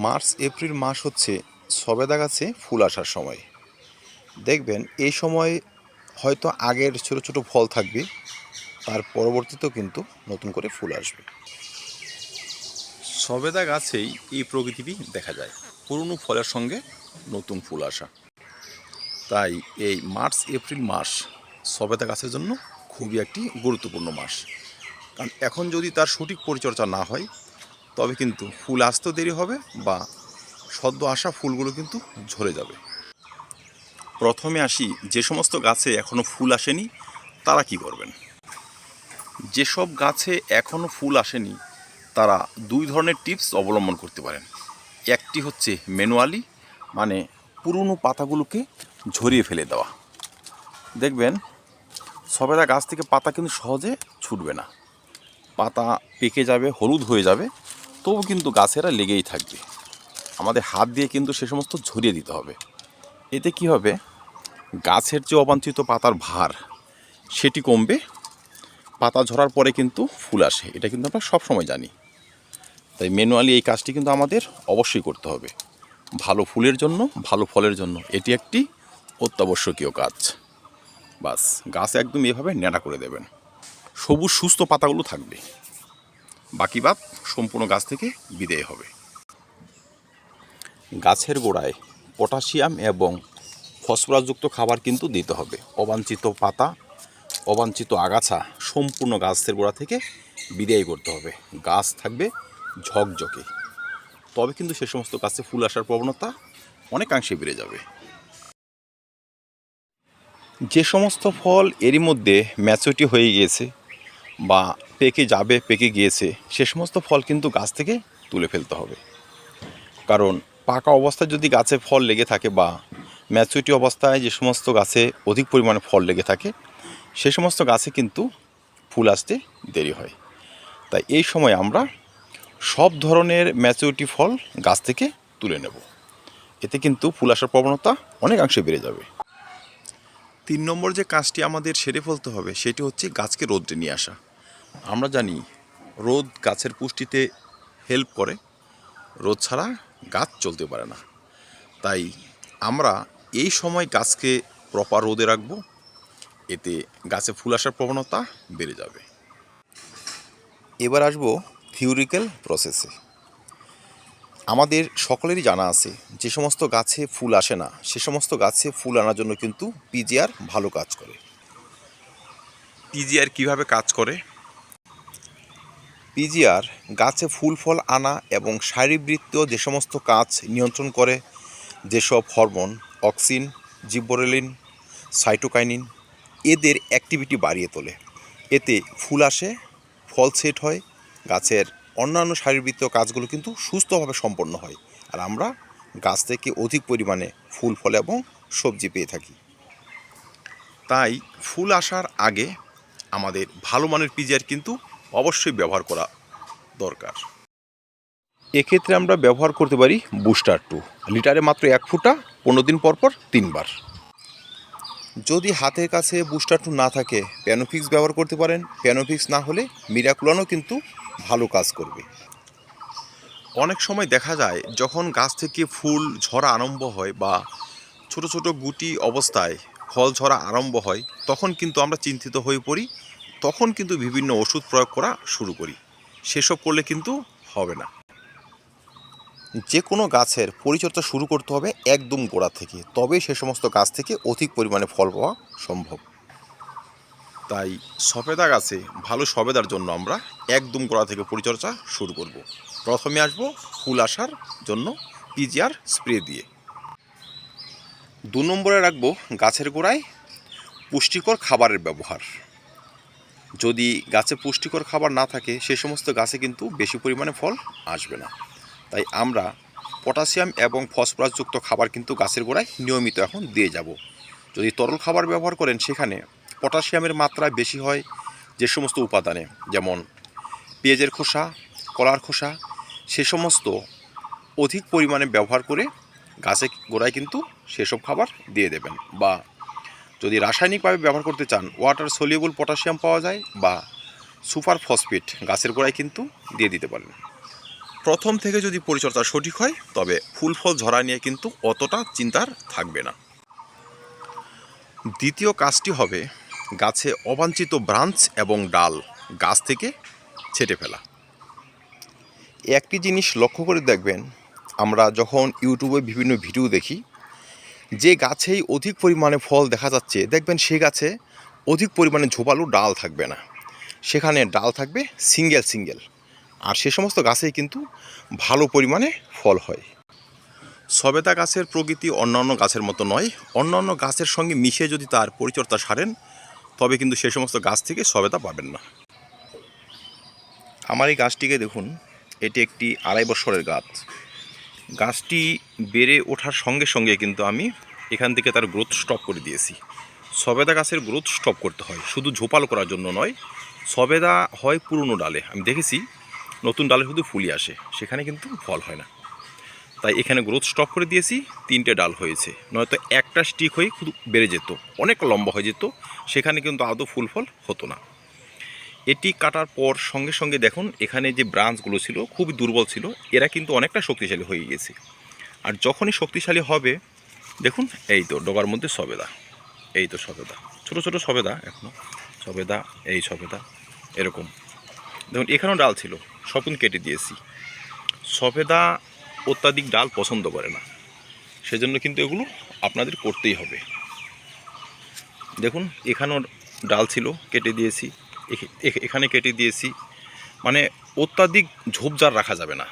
March, April মাস হচ্ছে সবেদা গাছে ফুল আসার সময়। দেখবেন এই সময় হয়তো আগের ছোট ছোট ফল থাকবে, তার পরবর্তীতেও কিন্তু নতুন করে ফুল আসবে। সবেদা গাছেই এই প্রকৃতিটি দেখা যায়, পুরনো ফলের সঙ্গে নতুন ফুল আসা। তাই এই মার্চ, এপ্রিল মাস সবেদা গাছের জন্য খুবই একটি গুরুত্বপূর্ণ মাস। কারণ এখন যদি তার সঠিক পরিচর্যা না হয় তবে কিন্তু ফুল আসতেও দেরি হবে বা সদ্য আসা ফুলগুলো কিন্তু ঝরে যাবে। প্রথমে আসি যে সমস্ত গাছে এখনও ফুল আসেনি, তারা কি করবেন? যেসব গাছে এখনও ফুল আসেনি, তারা দুই ধরনের টিপস অবলম্বন করতে পারেন। একটি হচ্ছে ম্যানুয়ালি মানে পুরনো পাতাগুলোকে ঝরিয়ে ফেলে দেওয়া। দেখবেন, সবেদা গাছ থেকে পাতা কিন্তু সহজে ছুটবে না। পাতা পেকে যাবে, হলুদ হয়ে যাবে তবু কিন্তু গাছেরা লেগেই থাকবে। আমাদের হাত দিয়ে কিন্তু সে সমস্ত ঝরিয়ে দিতে হবে। এতে কি হবে? গাছের যে অবাঞ্ছিত পাতার ভার, সেটি কমবে। পাতা ঝরার পরে কিন্তু ফুল আসে। এটা কিন্তু আমরা সবসময় জানি। তাই ম্যানুয়ালি এই কাজটি কিন্তু আমাদের অবশ্যই করতে হবে। ভালো ফুলের জন্য, ভালো ফলের জন্য এটি একটি অত্যাবশ্যকীয় কাজ। বাস, গাছ একদম এভাবে ন্যাড়া করে দেবেন। সবুজ সুস্থ পাতাগুলো থাকবে। বাকি বাদ সম্পূর্ণ গাছ থেকে বিদেয় হবে। গাছের গোড়ায় পটাশিয়াম এবং ফসফরাসযুক্ত খাবার কিন্তু দিতে হবে। অবাঞ্ছিত পাতা, অবাঞ্ছিত আগাছা সম্পূর্ণ গাছের গোড়া থেকে বিদায় করতে হবে। গাছ থাকবে ঝকঝকে। তবে কিন্তু সে সমস্ত গাছে ফুল আসার প্রবণতা অনেকাংশে বেড়ে যাবে। যে সমস্ত ফল এরই মধ্যে ম্যাচুরিটি হয়ে গিয়েছে বা পেকে যাবে, পেকে গিয়েছে, সে সমস্ত ফল কিন্তু গাছ থেকে তুলে ফেলতে হবে। কারণ পাকা অবস্থায় যদি গাছে ফল লেগে থাকে বা ম্যাচুরিটি অবস্থায় যে সমস্ত গাছে অধিক পরিমাণে ফল লেগে থাকে, সে সমস্ত গাছে কিন্তু ফুল আসতে দেরি হয়। তাই এই সময় আমরা সব ধরনের ম্যাচুরিটি ফল গাছ থেকে তুলে নেব। এতে কিন্তু ফুল আসার প্রবণতা অনেকাংশে বেড়ে যাবে। তিন নম্বর যে কাজটি আমাদের সেরে ফেলতে হবে, সেটি হচ্ছে গাছকে রোদ্রে নিয়ে আসা। আমরা জানি রোদ গাছের পুষ্টিতে হেল্প করে। রোদ ছাড়া গাছ চলতে পারে না। তাই আমরা এই সময় গাছকে প্রপার রোদে রাখব। এতে গাছে ফুল আসার প্রবণতা বেড়ে যাবে। এবার আসব থিওরিক্যাল প্রসেসে আমাদের সকলেরই জানা আছে, যে সমস্ত গাছে ফুল আসে না, সে সমস্ত গাছে ফুল আনার জন্য কিন্তু পিজিআর ভালো কাজ করে। পিজিআর কীভাবে কাজ করে? পিজিআর গাছে ফুল, ফল আনা এবং শারীরবৃত্তীয় যে সমস্ত কাজ নিয়ন্ত্রণ করে, যেসব হরমোন, অক্সিন জিব্বরেলিন সাইটোকাইনিন, এদের অ্যাক্টিভিটি বাড়িয়ে তোলে। এতে ফুল আসে, ফল সেট হয়, গাছের অন্যান্য শারীরবৃত্তীয় কাজগুলো কিন্তু সুস্থভাবে সম্পন্ন হয়। আর আমরা গাছ থেকে অধিক পরিমাণে ফুল, ফল এবং সবজি পেয়ে থাকি। তাই ফুল আসার আগে আমাদের ভালো মানের পিজিআর কিন্তু অবশ্যই ব্যবহার করা দরকার। এক্ষেত্রে আমরা ব্যবহার করতে পারি বুস্টার টু লিটারে মাত্র এক ফুটা পনেরো দিন পর পর তিনবার। যদি হাতের কাছে বুস্টার টু না থাকে প্যানোফিক্স ব্যবহার করতে পারেন। প্যানোফিক্স না হলে মিরাকুলানও কিন্তু ভালো কাজ করবে। অনেক সময় দেখা যায় যখন গাছ থেকে ফুল ঝরা আরম্ভ হয় বা ছোট ছোট গুটি অবস্থায় ফল ঝরা আরম্ভ হয় তখন কিন্তু আমরা চিন্তিত হয়ে পড়ি তখন কিন্তু বিভিন্ন ওষুধ প্রয়োগ করা শুরু করি। সেসব করলে কিন্তু হবে না। যে কোনো গাছের পরিচর্যা শুরু করতে হবে একদম গোড়া থেকে, তবেই সে সমস্ত গাছ থেকে অধিক পরিমাণে ফল পাওয়া সম্ভব। তাই সবেদা গাছে ভালো সবেদার জন্য আমরা একদম গোড়া থেকে পরিচর্যা শুরু করব। প্রথমে আসব ফুল আসার জন্য পিজিআর স্প্রে দিয়ে। দু নম্বরে রাখব গাছের গোড়ায় পুষ্টিকর খাবারের ব্যবহার। যদি গাছে পুষ্টিকর খাবার না থাকে, সে সমস্ত গাছে কিন্তু বেশি পরিমাণে ফল আসবে না। তাই আমরা পটাশিয়াম এবং ফসফরাসযুক্ত খাবার কিন্তু গাছের গোড়ায় নিয়মিত এখন দিয়ে যাব। যদি তরল খাবার ব্যবহার করেন, সেখানে পটাশিয়ামের মাত্রা বেশি হয় যে সমস্ত উপাদানে, যেমন পেঁয়াজের খোসা, কলার খোসা, সে সমস্ত অধিক পরিমাণে ব্যবহার করে গাছে গোড়ায় কিন্তু সেসব খাবার দিয়ে দেবেন বা যদি রাসায়নিকভাবে ব্যবহার করতে চান ওয়াটার সলিউবল পটাশিয়াম পাওয়া যায় বা সুপার ফসফেট গাছের গোড়ায় কিন্তু দিয়ে দিতে পারেন। প্রথম থেকে যদি পরিচর্যা সঠিক হয়, তবে ফুল ফল ঝরা নিয়ে কিন্তু অতটা চিন্তার থাকবে না। দ্বিতীয় কাজটি হবে গাছে অবাঞ্ছিত ব্রাঞ্চ এবং ডাল গাছ থেকে ছেটে ফেলা। একটি জিনিস লক্ষ্য করে দেখবেন, আমরা যখন ইউটিউবে বিভিন্ন ভিডিও দেখি যে গাছেই অধিক পরিমাণে ফল দেখা যাচ্ছে, দেখবেন সে গাছে অধিক পরিমাণে ঝোপালো ডাল থাকবে না। সেখানে ডাল থাকবে সিঙ্গেল সিঙ্গেল। আর সে সমস্ত গাছেই কিন্তু ভালো পরিমাণে ফল হয়। সবেদা গাছের প্রকৃতি অন্যান্য গাছের মতো নয়। অন্যান্য গাছের সঙ্গে মিশে যদি তার পরিচর্যা সারেন, তবে কিন্তু সে সমস্ত গাছ থেকে সবেদা পাবেন না। আমার এই গাছটিকে দেখুন, এটি একটি আড়াই বছরের গাছ। গাছটি বেড়ে ওঠার সঙ্গে সঙ্গে কিন্তু আমি এখান থেকে তার গ্রোথ স্টপ করে দিয়েছি। সবেদা গাছের গ্রোথ স্টপ করতে হয়, শুধু ঝোপাল করার জন্য নয়, সবেদা হয় পুরনো ডালে। আমি দেখেছি, নতুন ডালে শুধু ফুলি আসে, সেখানে কিন্তু ফল হয় না। তাই এখানে গ্রোথ স্টপ করে দিয়েছি, তিনটে ডাল হয়েছে। নয়তো একটা স্টিক হয়ে শুধু বেড়ে যেত, অনেক লম্বা হয়ে যেত, সেখানে কিন্তু আদৌ ফুল ফল হতো না। এটি কাটার পর সঙ্গে সঙ্গে দেখুন, এখানে যে ব্রাঞ্চগুলো ছিল খুবই দুর্বল ছিল, এরা কিন্তু অনেকটা শক্তিশালী হয়ে গেছে। আর যখনই শক্তিশালী হবে, দেখুন, এই তো ডগার মধ্যে সবেদা, এই তো সবেদা, ছোট ছোট সবেদা এখনও সবেদা, এই সবেদা, এরকম। দেখুন, এখানেও ডাল ছিল কিন্তু কেটে দিয়েছি। সবেদা অত্যাধিক ডাল পছন্দ করে না, সেজন্য কিন্তু এগুলো আপনাদের করতেই হবে। দেখুন, এখানেও ডাল ছিল, কেটে দিয়েছি। এখানে কেটে দিয়েছি। মানে অত্যাধিক ঝোপঝাড় রাখা যাবে না।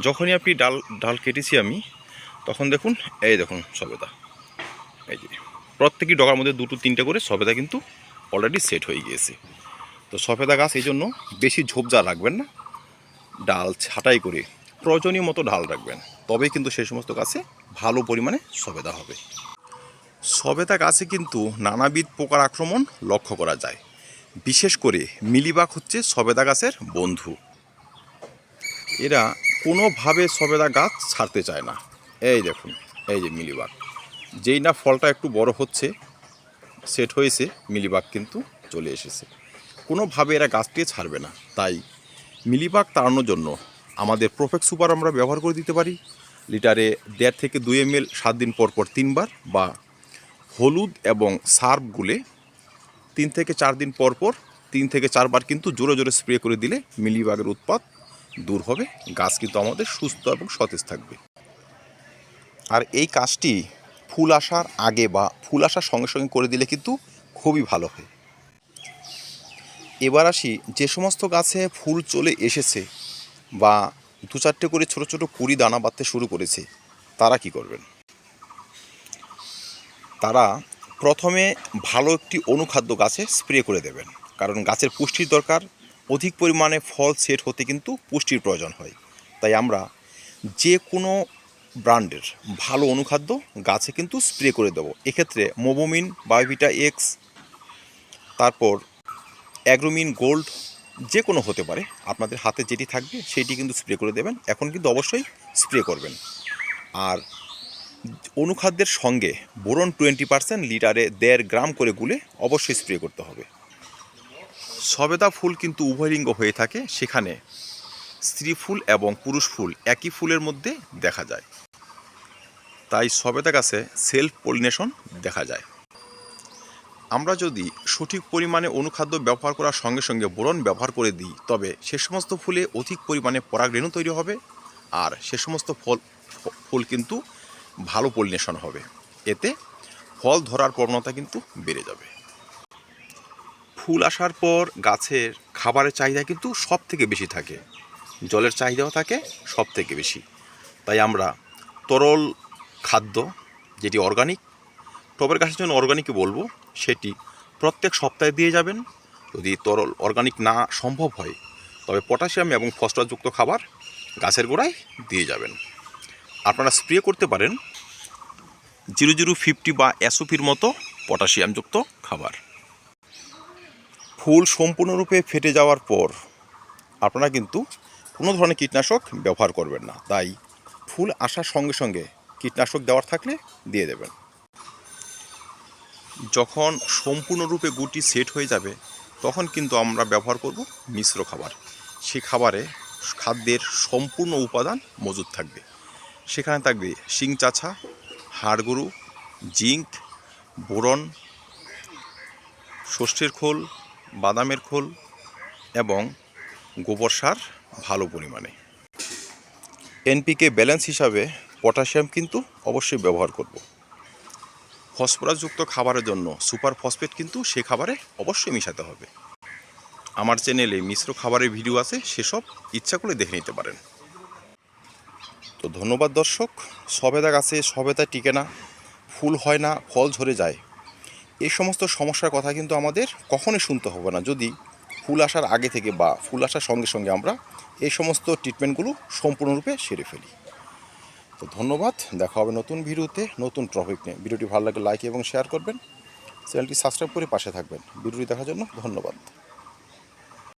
যখনই আপনি ডাল ডাল কেটেছি আমি, তখন দেখুন, এই দেখুন সবেদা। এই যে, প্রত্যেকই ডগার মধ্যে দুটো, তিনটে করে সবেদা কিন্তু অলরেডি সেট হয়ে গিয়েছে। তো সফেদা গাছ এই জন্য বেশি ঝোপঝাড় রাখবেন না। ডাল ছাঁটাই করে প্রয়োজনীয় মতো ডাল রাখবেন। তবেই কিন্তু সেই সমস্ত গাছে ভালো পরিমাণে সবেদা হবে। সবেদা গাছে কিন্তু নানাবিধ পোকার আক্রমণ লক্ষ্য করা যায়। বিশেষ করে মিলিবাগ হচ্ছে সবেদা গাছের বন্ধু। এরা কোনোভাবে সবেদা গাছ ছাড়তে চায় না। এই দেখুন, এই যে মিলিবাগ। যেই না ফলটা একটু বড় হচ্ছে, সেট হয়েছে, মিলিবাগ কিন্তু চলে এসেছে। কোনোভাবে এরা গাছটিকে ছাড়বে না। তাই মিলিবাগ তাড়ানোর জন্য আমাদের প্রফেক্ট সুপার আমরা ব্যবহার করে দিতে পারি। লিটারে দেড় থেকে দুই এম এল সাত দিন পর পর তিনবার বা হলুদ এবং সার্ফ গুলে তিন থেকে চার দিন পর পর, তিন থেকে চারবার কিন্তু জোরে জোরে স্প্রে করে দিলে মিলিবাগের উৎপাত দূর হবে, গাছ কিন্তু আমাদের সুস্থ এবং সতেজ থাকবে। আর এই কাজটি ফুল আসার আগে বা ফুল আসার সঙ্গে সঙ্গে করে দিলে কিন্তু খুবই ভালো হয়। এবার আসি, যে সমস্ত গাছে ফুল চলে এসেছে বা দু চারটে করে ছোট ছোট কুড়ি দানা বাঁধতে শুরু করেছে, তারা কি করবেন? তারা প্রথমে ভালো একটি অনুখাদ্য গাছে স্প্রে করে দেবেন। কারণ গাছের পুষ্টির দরকার, অধিক পরিমাণে ফল সেট হতে কিন্তু পুষ্টির প্রয়োজন হয়। তাই আমরা যে কোনো ব্র্যান্ডের ভালো অনুখাদ্য গাছে কিন্তু স্প্রে করে দেবো। এক্ষেত্রে মোবোমিন, বায়োভিটা এক্স, তারপর অ্যাগ্রোমিন গোল্ড যে কোনো হতে পারে, আপনাদের হাতে যেটি থাকবে সেটি কিন্তু স্প্রে করে দেবেন। এখন কিন্তু অবশ্যই স্প্রে করবেন। আর অনুখাদ্যের সঙ্গে বোরন টোয়েন্টি পার্সেন্ট লিটারে দেড় গ্রাম করে গুলে অবশ্যই স্প্রে করতে হবে। সবেদা ফুল কিন্তু উভয়লিঙ্গ হয়ে থাকে। সেখানে স্ত্রী ফুল এবং পুরুষ ফুল একই ফুলের মধ্যে দেখা যায়। তাই সবেদা গাছে সেলফ পলিনেশন দেখা যায়। আমরা যদি সঠিক পরিমাণে অনুখাদ্য ব্যবহার করার সঙ্গে সঙ্গে বোরন ব্যবহার করে দিই, তবে সে সমস্ত ফুলে অধিক পরিমাণে পরাগরেণু তৈরি হবে। আর সে সমস্ত ফল ফুল কিন্তু ভালো পলিনেশন হবে। এতে ফল ধরার প্রবণতা কিন্তু বেড়ে যাবে। ফুল আসার পর গাছের খাবারের চাহিদা কিন্তু সব থেকে বেশি থাকে। জলের চাহিদাও থাকে সব থেকে বেশি। তাই আমরা তরল খাদ্য, যেটি অর্গানিক টবের গাছের জন্য অর্গানিকই বলব, সেটি প্রত্যেক সপ্তাহে দিয়ে যাবেন। যদি তরল অর্গানিক না সম্ভব হয়, তবে পটাশিয়াম এবং ফসফরাসযুক্ত খাবার গাছের গোড়ায় দিয়ে যাবেন। আপনারা স্প্রে করতে পারেন। জিরো জিরো ফিফটি বা এসওপির মতো পটাশিয়ামযুক্ত খাবার। ফুল সম্পূর্ণরূপে ফেটে যাওয়ার পর আপনারা কিন্তু কোনো ধরনের কীটনাশক ব্যবহার করবেন না। তাই ফুল আসার সঙ্গে সঙ্গে কীটনাশক দেওয়ার থাকলে দিয়ে দেবেন। যখন সম্পূর্ণরূপে গুটি সেট হয়ে যাবে, তখন কিন্তু আমরা ব্যবহার করব মিশ্র খাবার। সেই খাবারে খাদ্যের সম্পূর্ণ উপাদান মজুদ থাকবে। সেখানে থাকবে শিং চাছা, হাড়গরু জিঙ্ক বোরন ষষ্ঠীর খোল, বাদামের খোল এবং গোবর সার ভালো পরিমাণে। এনপিকে ব্যালেন্স হিসাবে পটাশিয়াম কিন্তু অবশ্যই ব্যবহার করব। ফসফরাসযুক্ত খাবারের জন্য সুপার ফসফেট কিন্তু সে খাবারে অবশ্যই মিশাতে হবে। আমার চ্যানেলে মিশ্র খাবারের ভিডিও আছে, সেসব ইচ্ছা করে দেখে নিতে পারেন। তো ধন্যবাদ দর্শক। সবেদা গাছে সবেদা টিকে না, ফুল হয় না, ফল ঝরে যায়। এই সমস্ত সমস্যার কথা কিন্তু আমাদের কখনোই শুনতে হবে না। যদি ফুল আসার আগে থেকে বা ফুল আসার সঙ্গে সঙ্গে আমরা এই সমস্ত ট্রিটমেন্টগুলো সম্পূর্ণরূপে সেরে ফেলি। তো ধন্যবাদ। দেখা হবে নতুন ভিডিওতে, নতুন টপিক নিয়ে। ভিডিওটি ভালো লাগলে লাইক এবং শেয়ার করবেন। চ্যানেলটি সাবস্ক্রাইব করে পাশে থাকবেন। ভিডিওটি দেখার জন্য ধন্যবাদ।